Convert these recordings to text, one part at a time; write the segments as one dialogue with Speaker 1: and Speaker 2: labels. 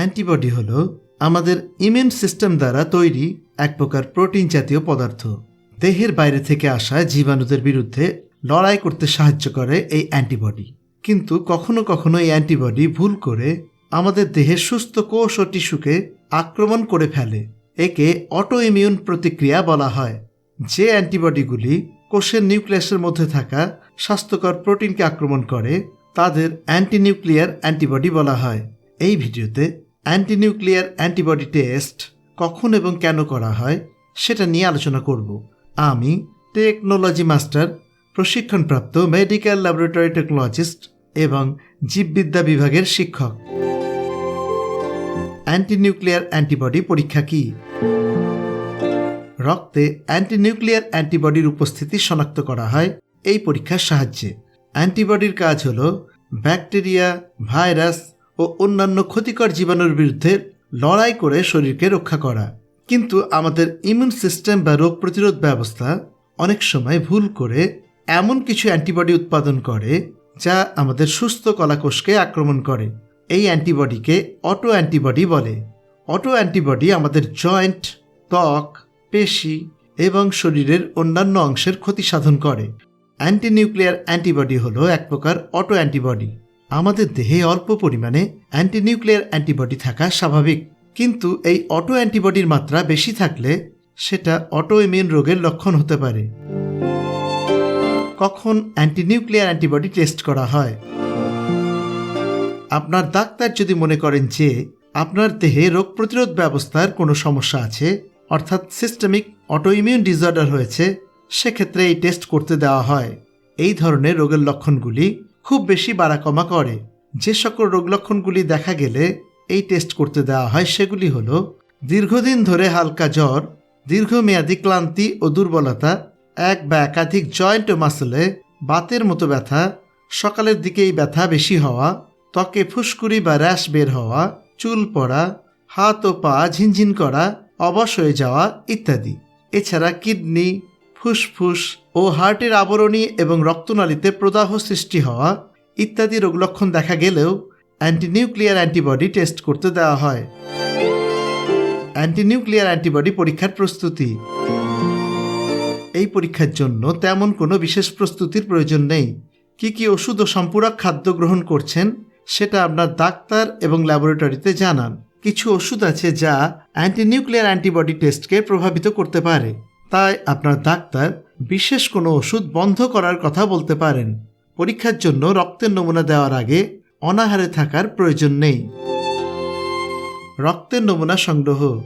Speaker 1: Antibody হলো আমাদের immune system দ্বারা তৈরি এক প্রকার প্রোটিন জাতীয় পদার্থ। দেহের বাইরে থেকে আসা জীবাণুদের বিরুদ্ধে লড়াই করতে সাহায্য করে এই অ্যান্টিবডি। কিন্তু কখনো কখনো এই অ্যান্টিবডি ভুল করে আমাদের দেহের সুস্থ কোষ ও টিস্যুকে আক্রমণ করে ফেলে। একে অটো ইমিউন প্রতিক্রিয়া বলা হয়। যে অ্যান্টিবডিগুলি কোষের নিউক্লিয়াসের মধ্যে থাকা স্বাস্থ্যকর প্রোটিনকে আক্রমণ করে, তাদের অ্যান্টিনিউক্লিয়ার অ্যান্টিবডি বলা হয়। এই ভিডিওতে অ্যান্টিনিউক্লিয়ার অ্যান্টিবডি টেস্ট কখন এবং কেন করা হয় সেটা নিয়ে আলোচনা করব। আমি টেকনোলজি মাস্টার প্রশিক্ষণপ্রাপ্ত মেডিকেল ল্যাবরেটরি টেকনোলজিস্ট এবং জীববিদ্যা বিভাগের শিক্ষক। অ্যান্টিনিউক্লিয়ার অ্যান্টিবডি পরীক্ষা কী? রক্তে অ্যান্টিনিউক্লিয়ার অ্যান্টিবডির উপস্থিতি শনাক্ত করা হয় এই পরীক্ষার সাহায্যে। অ্যান্টিবডির কাজ হল ব্যাকটেরিয়া, ভাইরাস ও অন্যান্য ক্ষতিকর জীবাণুর বিরুদ্ধে লড়াই করে শরীরকে রক্ষা করা। কিন্তু আমাদের ইমিউন সিস্টেম বা রোগ প্রতিরোধ ব্যবস্থা অনেক সময় ভুল করে এমন কিছু অ্যান্টিবডি উৎপাদন করে যা আমাদের সুস্থ কলাকোষকে আক্রমণ করে। এই অ্যান্টিবডিকে অটো অ্যান্টিবডি বলে। অটো অ্যান্টিবডি আমাদের জয়েন্ট, ত্বক, পেশি এবং শরীরের অন্যান্য অংশের ক্ষতি সাধন করে। অ্যান্টিনিউক্লিয়ার অ্যান্টিবডি হলো এক প্রকার অটো অ্যান্টিবডি। আমাদের দেহে অল্প পরিমাণে অ্যান্টিনিউক্লিয়ার অ্যান্টিবডি থাকা স্বাভাবিক। কিন্তু এই অটো অ্যান্টিবডির মাত্রা বেশি থাকলে সেটা অটো ইমিউন রোগের লক্ষণ হতে পারে। কখন অ্যান্টিনিউক্লিয়ার অ্যান্টিবডি টেস্ট করা হয়? আপনার ডাক্তার যদি মনে করেন যে আপনার দেহে রোগ প্রতিরোধ ব্যবস্থার কোনো সমস্যা আছে, অর্থাৎ সিস্টেমিক অটো অটোইমিউন ডিসঅর্ডার হয়েছে, সেক্ষেত্রে এই টেস্ট করতে দেওয়া হয়। এই ধরনের রোগের লক্ষণগুলি খুব বেশি বাড়া কমা করে। যে সকল রোগ লক্ষণগুলি দেখা গেলে এই টেস্ট করতে দেওয়া হয় সেগুলি হল দীর্ঘদিন ধরে হালকা জ্বর, দীর্ঘমেয়াদী ক্লান্তি ও দুর্বলতা, এক বা একাধিক জয়েন্ট ও মাসলে বাতের মতো ব্যথা, সকালের দিকে এই ব্যথা বেশি হওয়া, ত্বকে ফুসকুড়ি বা র্যাশ বের হওয়া, চুল পড়া, হাত ও পা ঝিনঝিন করা, অবশ হয়ে যাওয়া ইত্যাদি। এছাড়া কিডনি, ফুসফুস ও হার্টের আবরণী এবং রক্তনালীতে প্রদাহ সৃষ্টি হওয়া ইত্যাদি রোগলক্ষণ দেখা গেলেও অ্যান্টিনিউক্লিয়ার অ্যান্টিবডি টেস্ট করতে দেওয়া হয়। অ্যান্টিনিউক্লিয়ার অ্যান্টিবডি পরীক্ষার প্রস্তুতি। এই পরীক্ষার জন্য তেমন কোনো বিশেষ প্রস্তুতির প্রয়োজন নেই। কি কি ওষুধ ও সম্পূরক খাদ্য গ্রহণ করছেন সেটা আপনার ডাক্তার এবং ল্যাবরেটরিতে জানান। কিছু ওষুধ আছে যা অ্যান্টিনিউক্লিয়ার অ্যান্টিবডি টেস্টকে প্রভাবিত করতে পারে। তাই আপনার ডাক্তার বিশেষ কোনো ওষুধ বন্ধ করার কথা বলতে পারেন। পরীক্ষার জন্য রক্তের নমুনা দেওয়ার আগে অনাহারে থাকার প্রয়োজন নেই। রক্তের নমুনা সংগ্রহ।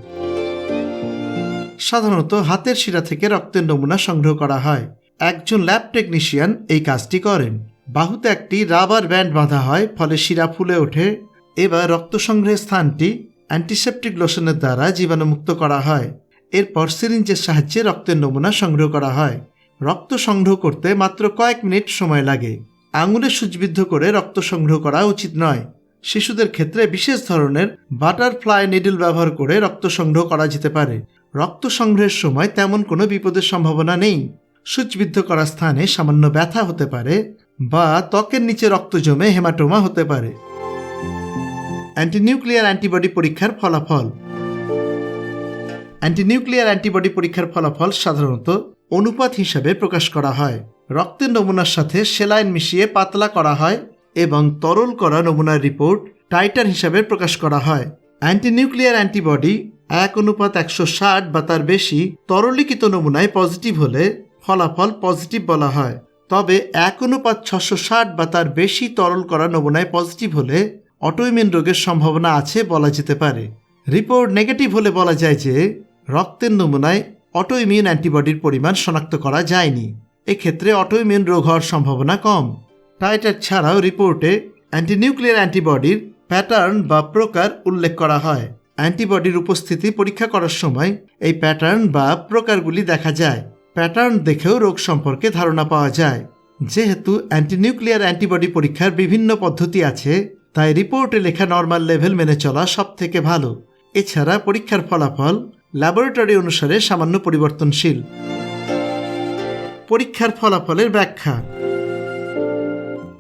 Speaker 1: সাধারণত হাতের শিরা থেকে রক্তের নমুনা সংগ্রহ করা হয়। একজন ল্যাব টেকনিশিয়ান এই কাজটি করেন। বাহুতে একটি রাবার ব্যান্ড বাঁধা হয়, ফলে শিরা ফুলে ওঠে। এবার রক্ত সংগ্রহের স্থানটি অ্যান্টিসেপটিক লোশনের দ্বারা জীবাণুমুক্ত করা হয়। এরপর সিরিঞ্জের সাহায্যে রক্তের নমুনা সংগ্রহ করা হয়। রক্ত সংগ্রহ করতে মাত্র কয়েক মিনিট সময় লাগে। আঙুলে সূচবিদ্ধ করে রক্ত সংগ্রহ করা উচিত নয়। শিশুদের ক্ষেত্রে বিশেষ ধরনের বাটারফ্লাই নিডল ব্যবহার করে রক্ত সংগ্রহ করা যেতে পারে। রক্ত সংগ্রহের সময় তেমন কোনো বিপদের সম্ভাবনা নেই। সূচবিদ্ধ করা স্থানে সামান্য ব্যথা হতে পারে বা ত্বকের নিচে রক্ত জমে হেমাটোমা হতে পারে। অ্যান্টিনিউক্লিয়ার অ্যান্টিবডি পরীক্ষার ফলাফল অ্যান্টিনিউক্লিয়ার অ্যান্টিবডি পরীক্ষার ফলাফল সাধারণত অনুপাত হিসাবে প্রকাশ করা হয়। রক্তের নমুনার সাথে সেলাইন মিশিয়ে পাতলা করা হয় এবং তরল করা নমুনার রিপোর্ট টাইটার হিসাবে প্রকাশ করা হয়। অ্যান্টিনিউক্লিয়ার অ্যান্টিবডি এক অনুপাত একশো ষাট বা তার বেশি তরলীকৃত নমুনায় পজিটিভ হলে ফলাফল পজিটিভ বলা হয়। তবে এক অনুপাত ছশো ষাট বা তার বেশি তরল করা নমুনায় পজিটিভ হলে অটোইমিউন রোগের সম্ভাবনা আছে বলা যেতে পারে। রিপোর্ট নেগেটিভ হলে বলা যায় যে রক্তের নমুনায় অটোইমিউন অ্যান্টিবডির পরিমাণ শনাক্ত করা যায়নি। এক্ষেত্রে অটোইমিউন রোগ হওয়ার সম্ভাবনা কম। টাইটার ছাড়াও রিপোর্টে অ্যান্টিনিউক্লিয়ার অ্যান্টিবডির প্যাটার্ন বা প্রকার উল্লেখ করা হয়। অ্যান্টিবডির উপস্থিতি পরীক্ষা করার সময় এই প্যাটার্ন বা প্রকারগুলি দেখা যায়। প্যাটার্ন দেখেও রোগ সম্পর্কে ধারণা পাওয়া যায়। যেহেতু অ্যান্টিনিউক্লিয়ার অ্যান্টিবডি পরীক্ষার বিভিন্ন পদ্ধতি আছে, তাই রিপোর্টে লেখা নর্মাল লেভেল মেনে চলা সব থেকে ভালো। এছাড়া পরীক্ষার ফলাফল ল্যাবরেটরি অনুসারে সামান্য পরিবর্তনশীল। পরীক্ষার ফলাফলের ব্যাখ্যা।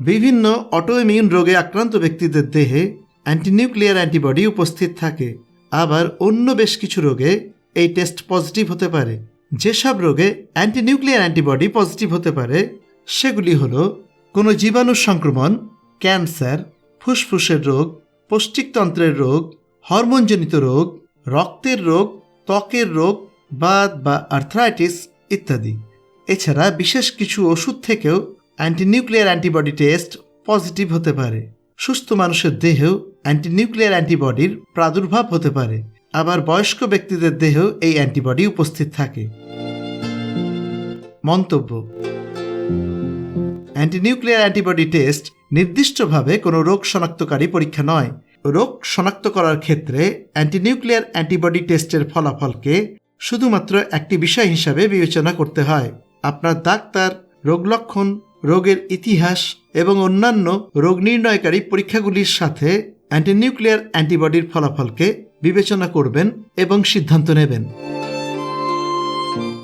Speaker 1: বিভিন্ন অটোইমিউন রোগে আক্রান্ত ব্যক্তিদের দেহে অ্যান্টিনিউক্লিয়ার অ্যান্টিবডি উপস্থিত থাকে। আবার অন্য বেশ কিছু রোগে এই টেস্ট পজিটিভ হতে পারে। যেসব রোগে অ্যান্টিনিউক্লিয়ার অ্যান্টিবডি পজিটিভ হতে পারে, সেগুলি হল কোনো জীবাণু সংক্রমণ, ক্যান্সার, ফুসফুসের রোগ, পৌষ্টিকতন্ত্রের রোগ, হরমোনজনিত রোগ, রক্তের রোগ ত্বকের রোগ বাদ বা আর্থ্রাইটিস ইত্যাদি। এছাড়া বিশেষ কিছু ওষুধ থেকেও অ্যান্টিনিউক্লিয়ার অ্যান্টিবডি টেস্ট পজিটিভ হতে পারে। সুস্থ মানুষের দেহেও অ্যান্টিনিউক্লিয়ার অ্যান্টিবডির প্রাদুর্ভাব হতে পারে। আবার বয়স্ক ব্যক্তিদের দেহেও এই অ্যান্টিবডি উপস্থিত থাকে। মন্তব্য অ্যান্টিনিউক্লিয়ার অ্যান্টিবডি টেস্ট নির্দিষ্টভাবে কোনো রোগ শনাক্তকারী পরীক্ষা নয়। রোগ শনাক্ত করার ক্ষেত্রে অ্যান্টিনিউক্লিয়ার অ্যান্টিবডি টেস্টের ফলাফলকে শুধুমাত্র একটি বিষয় হিসাবে বিবেচনা করতে হয়। আপনার ডাক্তার রোগ লক্ষণ, রোগের ইতিহাস এবং অন্যান্য রোগ নির্ণয়কারী পরীক্ষাগুলির সাথে অ্যান্টিনিউক্লিয়ার অ্যান্টিবডির ফলাফলকে বিবেচনা করবেন এবং সিদ্ধান্ত নেবেন।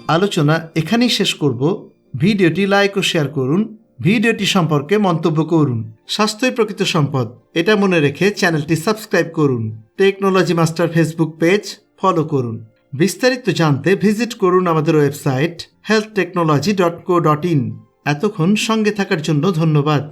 Speaker 1: আলোচনা এখানেই শেষ করব। ভিডিওটি লাইক ও শেয়ার করুন। ভিডিওটি সম্পর্কে মন্তব্য করুন। স্বাস্থ্যই প্রকৃত সম্পদ, এটা মনে রেখে চ্যানেলটি সাবস্ক্রাইব করুন। Technology master Facebook page follow করুন। বিস্তারিত জানতে ভিজিট করুন আমাদের website health technology dot co dot in এতক্ষণ সঙ্গে থাকার জন্য ধন্যবাদ।